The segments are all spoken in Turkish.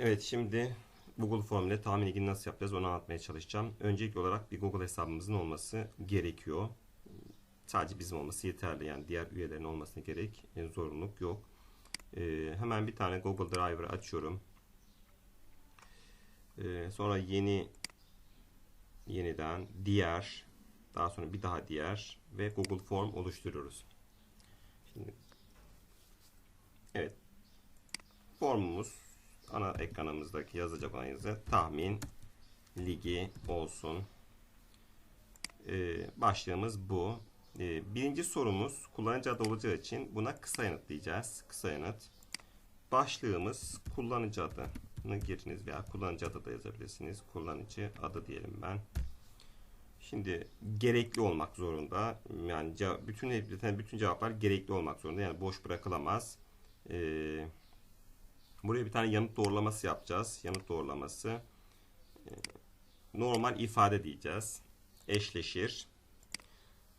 Evet şimdi Google Form ile tahmin ilgini nasıl yapacağız onu anlatmaya çalışacağım. Öncelikli olarak bir Google hesabımızın olması gerekiyor. Sadece bizim olması yeterli. Yani diğer üyelerin olmasına gerek e, zorunluluk yok. E, hemen bir tane Google Driver açıyorum. E, sonra yeni yeniden diğer daha sonra bir daha diğer ve Google Form oluşturuyoruz. Şimdi evet formumuz ana ekranımızdaki yazacak olan yazı tahmin ligi olsun. Ee, başlığımız bu. Ee, birinci sorumuz kullanıcı adı olacağı için buna kısa yanıt diyeceğiz. Kısa yanıt. Başlığımız kullanıcı adını giriniz veya kullanıcı adı da yazabilirsiniz. Kullanıcı adı diyelim ben. Şimdi gerekli olmak zorunda. Yani bütün bütün cevaplar gerekli olmak zorunda. Yani boş bırakılamaz. Ee, Buraya bir tane yanıt doğrulaması yapacağız. Yanıt doğrulaması e, normal ifade diyeceğiz. Eşleşir.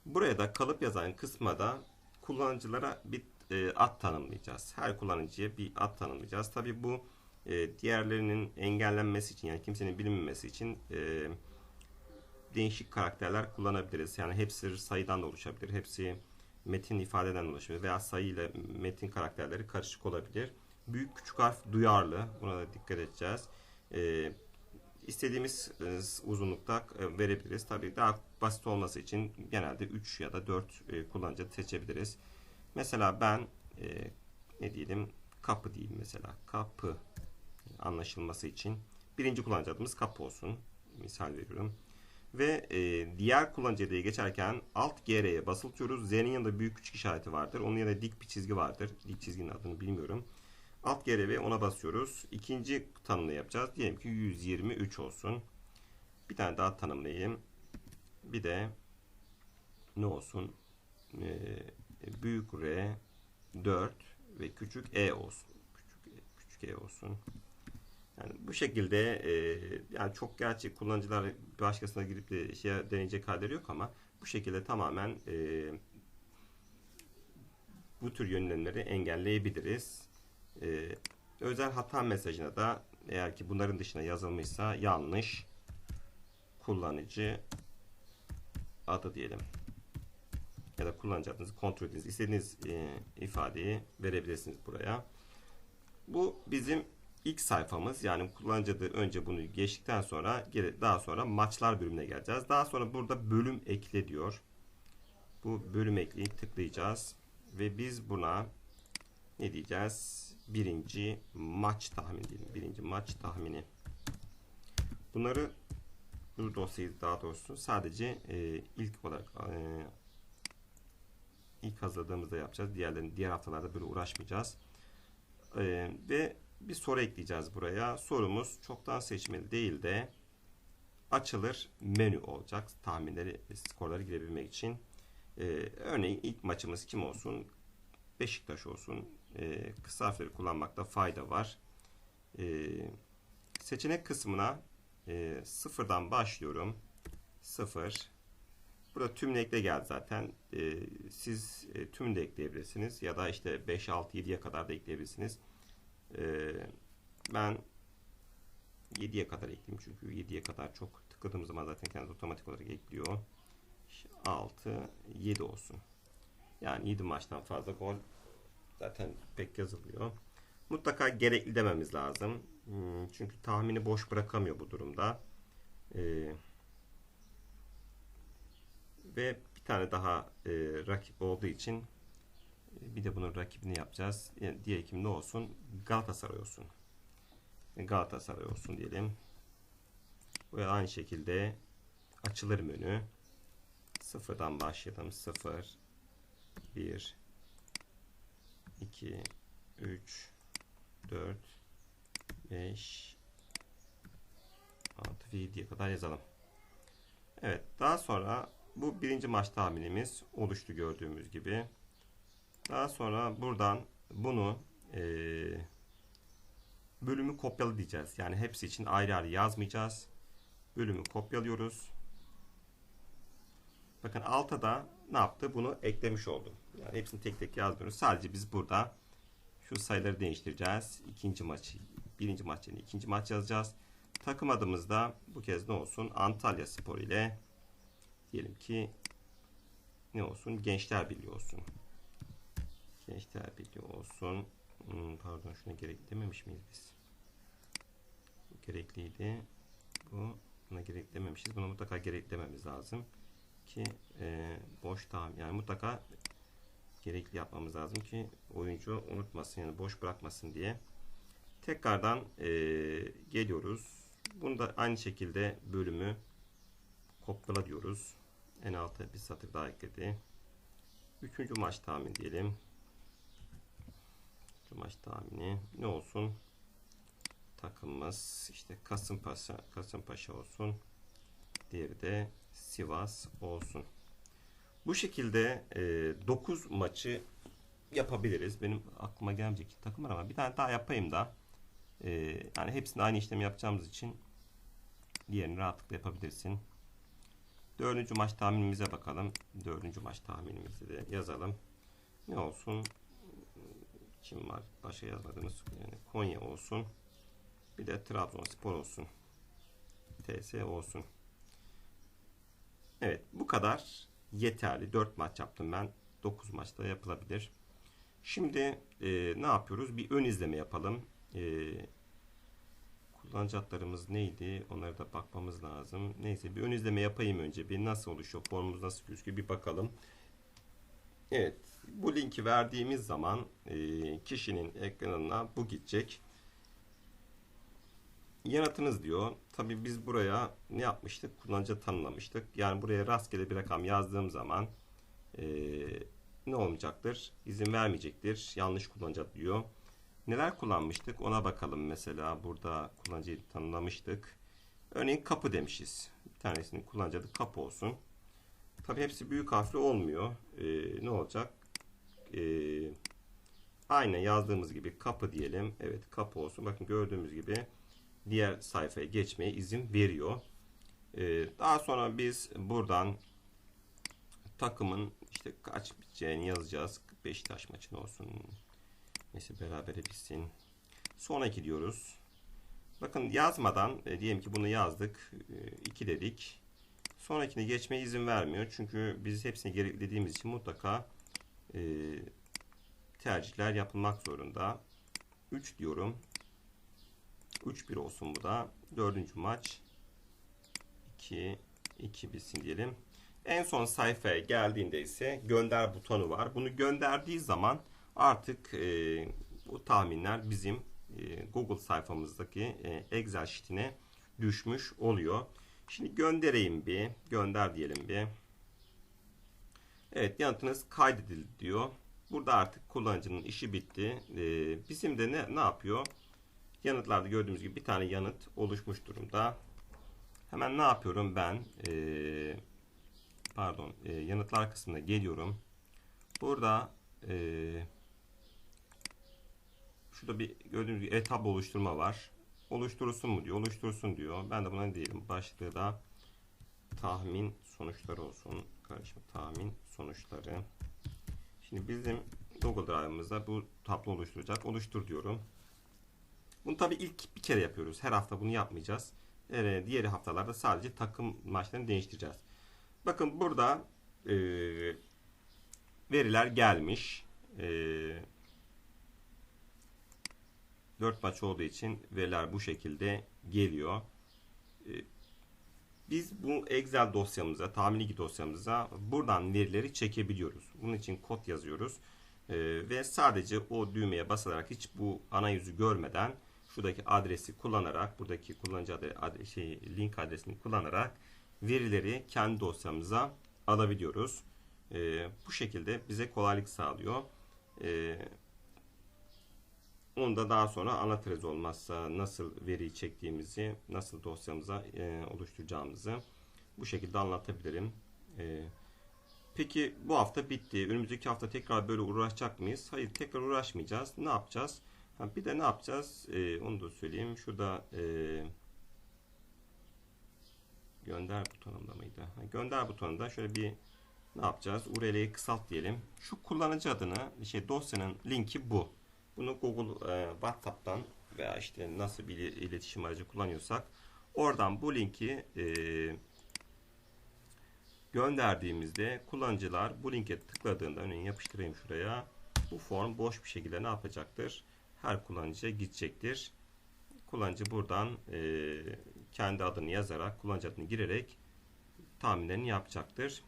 Buraya da kalıp yazan kısma da kullanıcılara bir e, ad tanımlayacağız. Her kullanıcıya bir ad tanımlayacağız. Tabi bu e, diğerlerinin engellenmesi için yani kimsenin bilinmemesi için değişik karakterler kullanabiliriz. Yani hepsi sayıdan da oluşabilir. Hepsi metin ifadeden oluşabilir veya sayı ile metin karakterleri karışık olabilir büyük küçük harf duyarlı. Buna da dikkat edeceğiz. E, istediğimiz uzunlukta e, verebiliriz. Tabii daha basit olması için genelde 3 ya da 4 e, kullanıcı seçebiliriz. Mesela ben e, ne diyelim kapı diyeyim mesela. Kapı anlaşılması için birinci kullanıcı adımız kapı olsun. Misal veriyorum. Ve e, diğer kullanıcı adaya geçerken alt GR'ye basıltıyoruz. Z'nin yanında büyük küçük işareti vardır. Onun yanında dik bir çizgi vardır. Dik çizginin adını bilmiyorum. Alt görevi ona basıyoruz. İkinci tanımını yapacağız. Diyelim ki 123 olsun. Bir tane daha tanımlayayım. Bir de ne olsun? Ee, büyük R 4 ve küçük E olsun. Küçük küçük E olsun. Yani bu şekilde e, yani çok gerçek kullanıcılar başkasına girip de şeye deneyecek halleri yok ama bu şekilde tamamen e, bu tür yönlemleri engelleyebiliriz. Ee, özel hata mesajına da eğer ki bunların dışına yazılmışsa yanlış kullanıcı adı diyelim. Ya da kullanıcı adınızı kontrol ediniz. İstediğiniz e, ifadeyi verebilirsiniz buraya. Bu bizim ilk sayfamız. Yani kullanıcı adı önce bunu geçtikten sonra daha sonra maçlar bölümüne geleceğiz. Daha sonra burada bölüm ekle diyor. Bu bölüm ekleyi tıklayacağız. Ve biz buna ne diyeceğiz? birinci maç tahmini diyelim. Birinci maç tahmini. Bunları bu dosyayı daha doğrusu sadece e, ilk olarak e, ilk hazırladığımızda yapacağız. Diğerlerini diğer haftalarda böyle uğraşmayacağız. E, ve bir soru ekleyeceğiz buraya. Sorumuz çoktan seçmeli değil de açılır menü olacak. Tahminleri, skorları girebilmek için. E, örneğin ilk maçımız kim olsun? Beşiktaş olsun e, kısa harfleri kullanmakta fayda var. E, seçenek kısmına e, sıfırdan başlıyorum. Sıfır. Burada tüm ekle geldi zaten. E, siz e, tümünü de ekleyebilirsiniz. Ya da işte 5, 6, 7'ye kadar da ekleyebilirsiniz. E, ben 7'ye kadar ekleyeyim. Çünkü 7'ye kadar çok tıkladığım zaman zaten kendi otomatik olarak ekliyor. 6, 7 olsun. Yani 7 maçtan fazla gol zaten pek yazılıyor. Mutlaka gerekli dememiz lazım. Hmm, çünkü tahmini boş bırakamıyor bu durumda. Ee, ve bir tane daha e, rakip olduğu için e, bir de bunun rakibini yapacağız. Yani e, diğer kim ne olsun? Galatasaray olsun. Galatasaray olsun diyelim. Ve aynı şekilde açılır menü. Sıfırdan başlayalım. Sıfır, bir, 2, 3, 4, 5, 6 ve 7'ye kadar yazalım. Evet daha sonra bu birinci maç tahminimiz oluştu gördüğümüz gibi. Daha sonra buradan bunu e, bölümü kopyalı diyeceğiz. Yani hepsi için ayrı ayrı yazmayacağız. Bölümü kopyalıyoruz. Bakın alta da ne yaptı? Bunu eklemiş oldu. Yani hepsini tek tek yazmıyoruz. Sadece biz burada şu sayıları değiştireceğiz. İkinci maçı birinci maç yerine ikinci maç yazacağız. Takım adımız da bu kez ne olsun? Antalya Spor ile diyelim ki ne olsun? Gençler Birliği olsun. Gençler Birliği olsun. Hmm, pardon şuna gerek dememiş miyiz biz? Bu gerekliydi. Bu buna gerek dememişiz. Buna mutlaka gerek dememiz lazım ki e, boş tahmin yani mutlaka gerekli yapmamız lazım ki oyuncu unutmasın yani boş bırakmasın diye. Tekrardan e, geliyoruz. Bunu da aynı şekilde bölümü kopyala diyoruz. En alta bir satır daha ekledi. Üçüncü maç tahmin diyelim. Üçüncü maç tahmini ne olsun? Takımımız işte Kasımpaşa, Kasımpaşa olsun. Diğeri de Sivas olsun. Bu şekilde 9 maçı yapabiliriz. Benim aklıma gelmeyecek takım var ama bir tane daha yapayım da e, yani hepsini aynı işlemi yapacağımız için diğerini rahatlıkla yapabilirsin. Dördüncü maç tahminimize bakalım. Dördüncü maç tahminimizi de yazalım. Ne olsun? Kim var? Başka yazmadığımız yani Konya olsun. Bir de Trabzonspor olsun. TS olsun. Evet bu kadar yeterli. 4 maç yaptım ben. 9 maçta yapılabilir. Şimdi e, ne yapıyoruz? Bir ön izleme yapalım. E, kullanıcı adlarımız neydi? Onlara da bakmamız lazım. Neyse bir ön izleme yapayım önce. Bir nasıl oluşuyor? Formumuz nasıl gözüküyor? Bir bakalım. Evet. Bu linki verdiğimiz zaman e, kişinin ekranına bu gidecek. Yanıtınız diyor. Tabi biz buraya ne yapmıştık? Kullanıcı tanımlamıştık. Yani buraya rastgele bir rakam yazdığım zaman e, ne olmayacaktır? İzin vermeyecektir. Yanlış kullanıcı diyor. Neler kullanmıştık? Ona bakalım. Mesela burada kullanıcıyı tanımlamıştık. Örneğin kapı demişiz. Bir tanesinin kullanıcı adı kapı olsun. Tabi hepsi büyük harfli olmuyor. E, ne olacak? E, aynen yazdığımız gibi kapı diyelim. Evet kapı olsun. Bakın gördüğümüz gibi diğer sayfaya geçmeye izin veriyor. Ee, daha sonra biz buradan takımın işte kaç biteceğini yazacağız. Beşiktaş maçın olsun. Neyse beraber bitsin. Sonraki diyoruz. Bakın yazmadan e, diyelim ki bunu yazdık. 2 e, dedik. Sonrakini geçmeye izin vermiyor. Çünkü biz hepsini gereklediğimiz için mutlaka e, tercihler yapılmak zorunda. 3 diyorum. 3-1 olsun bu da. Dördüncü maç. 2 2 bitsin diyelim. En son sayfaya geldiğinde ise gönder butonu var. Bunu gönderdiği zaman artık e, bu tahminler bizim e, Google sayfamızdaki e, Excel sheet'ine düşmüş oluyor. Şimdi göndereyim bir. Gönder diyelim bir. Evet yanıtınız kaydedildi diyor. Burada artık kullanıcının işi bitti. E, bizim de ne, ne yapıyor? Yanıtlarda gördüğümüz gibi bir tane yanıt oluşmuş durumda. Hemen ne yapıyorum ben? Ee, pardon, e, yanıtlar kısmına geliyorum. Burada e, şurada bir gördüğünüz gibi etap oluşturma var. Oluşturulsun mu diyor, oluştursun diyor. Ben de buna diyelim. Başlığı da tahmin sonuçları olsun. Karışma tahmin sonuçları. Şimdi bizim Google Drive'ımızda bu tablo oluşturacak. Oluştur diyorum. Bunu tabi ilk bir kere yapıyoruz. Her hafta bunu yapmayacağız. Ee, diğer haftalarda sadece takım maçlarını değiştireceğiz. Bakın burada e, veriler gelmiş. E, 4 maç olduğu için veriler bu şekilde geliyor. E, biz bu Excel dosyamıza, tahmin ligi dosyamıza buradan verileri çekebiliyoruz. Bunun için kod yazıyoruz. E, ve sadece o düğmeye basarak hiç bu ana yüzü görmeden şuradaki adresi kullanarak buradaki kullanıcı adre, şey, link adresini kullanarak verileri kendi dosyamıza alabiliyoruz. E, bu şekilde bize kolaylık sağlıyor. E, onu da daha sonra anlatırız olmazsa nasıl veri çektiğimizi, nasıl dosyamıza e, oluşturacağımızı bu şekilde anlatabilirim. E, peki bu hafta bitti. Önümüzdeki hafta tekrar böyle uğraşacak mıyız? Hayır tekrar uğraşmayacağız. Ne yapacağız? Ha, bir de ne yapacağız? Ee, onu da söyleyeyim. Şurada e, gönder butonunda mıydı? Ha, gönder butonunda şöyle bir ne yapacağız? URL'yi kısalt diyelim. Şu kullanıcı adını, şey dosyanın linki bu. Bunu Google e, WhatsApp'tan veya işte nasıl bir iletişim aracı kullanıyorsak oradan bu linki e, gönderdiğimizde kullanıcılar bu linke tıkladığında örneğin yapıştırayım şuraya bu form boş bir şekilde ne yapacaktır? Her kullanıcıya gidecektir. Kullanıcı buradan e, kendi adını yazarak kullanıcı adını girerek tahminlerini yapacaktır.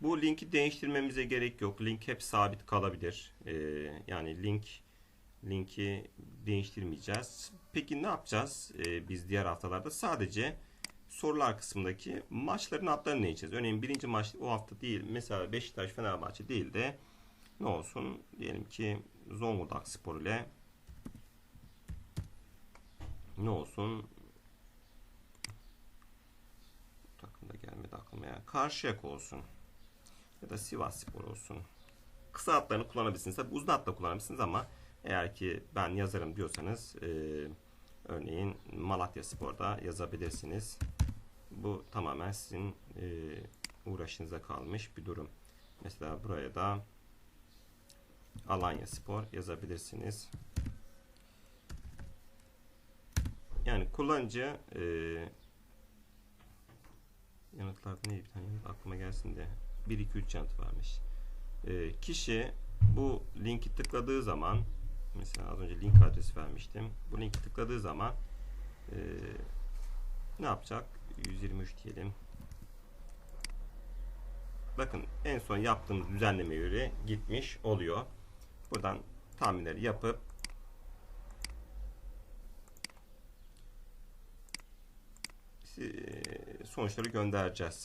Bu linki değiştirmemize gerek yok. Link hep sabit kalabilir. E, yani link linki değiştirmeyeceğiz. Peki ne yapacağız? E, biz diğer haftalarda sadece sorular kısmındaki maçların adlarını değiştireceğiz. Örneğin birinci maç o hafta değil. Mesela Beşiktaş Fenerbahçe değil de ne olsun? Diyelim ki Zonguldak Spor ile ne olsun? Takımda gelmedi aklıma ya. Karşıyaka olsun. Ya da Sivas Spor olsun. Kısa adlarını kullanabilirsiniz. Tabi uzun ad da kullanabilirsiniz ama eğer ki ben yazarım diyorsanız e, örneğin Malatya Spor'da yazabilirsiniz. Bu tamamen sizin e, uğraşınıza kalmış bir durum. Mesela buraya da Alanya Spor yazabilirsiniz. Yani kullanıcı e, yanıtlarda neydi bir tane yanıt aklıma gelsin de 1 2 3 yanıt varmış. E, kişi bu linki tıkladığı zaman mesela az önce link adresi vermiştim. Bu linki tıkladığı zaman e, ne yapacak? 123 diyelim. Bakın en son yaptığımız düzenleme göre gitmiş oluyor. Buradan tahminleri yapıp sonuçları göndereceğiz.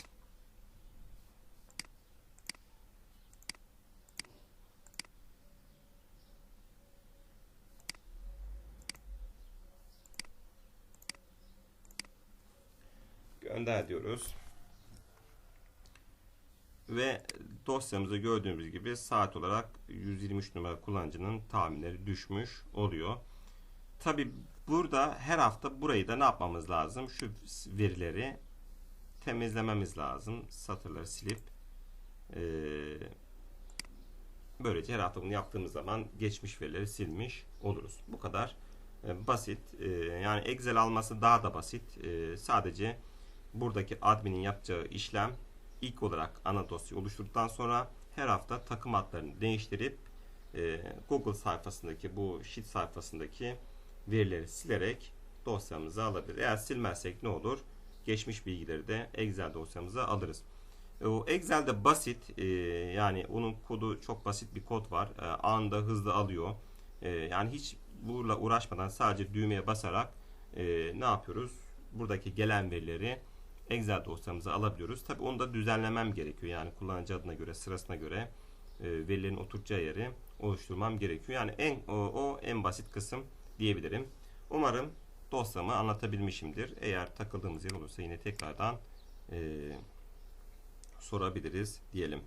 Gönder diyoruz. Ve dosyamızda gördüğümüz gibi saat olarak 123 numara kullanıcının tahminleri düşmüş oluyor. Tabi burada her hafta burayı da ne yapmamız lazım? Şu verileri temizlememiz lazım. Satırları silip e, böylece her hafta bunu yaptığımız zaman geçmiş verileri silmiş oluruz. Bu kadar e, basit. E, yani Excel alması daha da basit. E, sadece buradaki adminin yapacağı işlem ilk olarak ana dosya oluşturduktan sonra her hafta takım adlarını değiştirip e, Google sayfasındaki bu sheet sayfasındaki verileri silerek dosyamıza alabilir. Eğer silmezsek ne olur? Geçmiş bilgileri de Excel dosyamıza alırız. E, o Excel'de basit e, yani onun kodu çok basit bir kod var. E, anında hızlı alıyor. E, yani hiç bununla uğraşmadan sadece düğmeye basarak ne yapıyoruz? Buradaki gelen verileri Excel dosyamıza alabiliyoruz. Tabi onu da düzenlemem gerekiyor. Yani kullanıcı adına göre, sırasına göre verilerin oturacağı yeri oluşturmam gerekiyor. Yani en o, o en basit kısım diyebilirim. Umarım dosyamı anlatabilmişimdir. Eğer takıldığımız yer olursa yine tekrardan e, sorabiliriz diyelim.